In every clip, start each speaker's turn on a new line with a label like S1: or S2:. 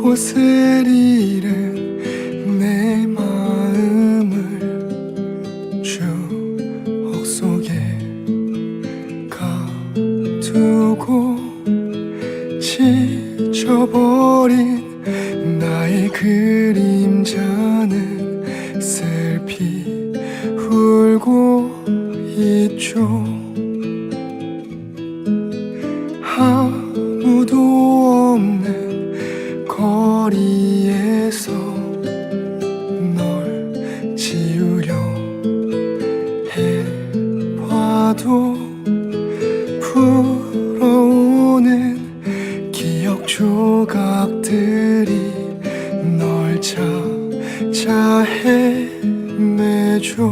S1: 곳을 잃은 내 마음을 추억 속에 가두고 지쳐버린 나의 그림자는 슬피 울고 있죠 거리에서 널 지우려 해봐도 불어오는 기억 조각들이 널 찾아 헤매줘.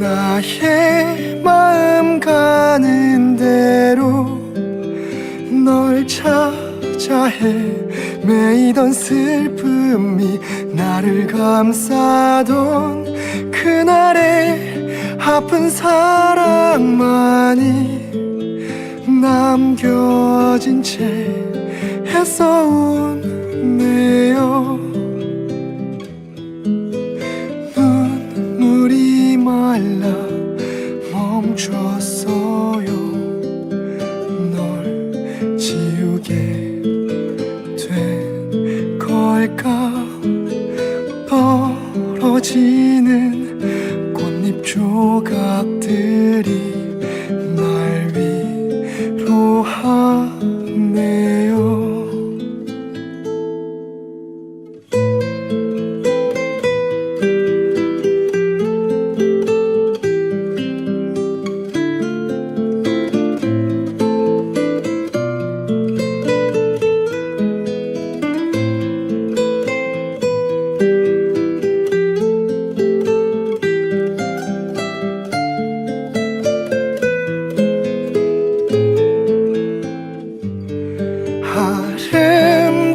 S1: 나의 마음 가는 대로 널 찾아 헤매이던 슬픔이 나를 감싸던 그날의 아픈 사랑만이 남겨진 채 애써 웃네요 눈물이 말라 멈췄어 걸까 떨어지는 꽃잎 조각들이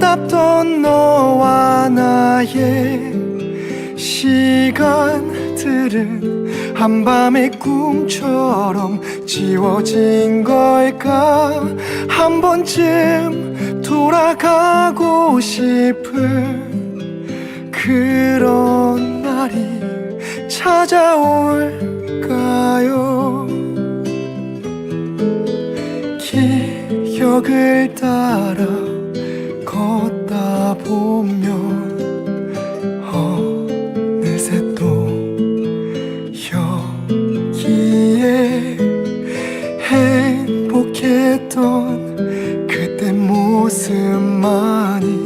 S1: 아름답던 너와 나의 시간들은 한밤의 꿈처럼 지워진 걸까? 한 번쯤 돌아가고 싶은 그런 날이 찾아올까요? 기억을 따라 그만이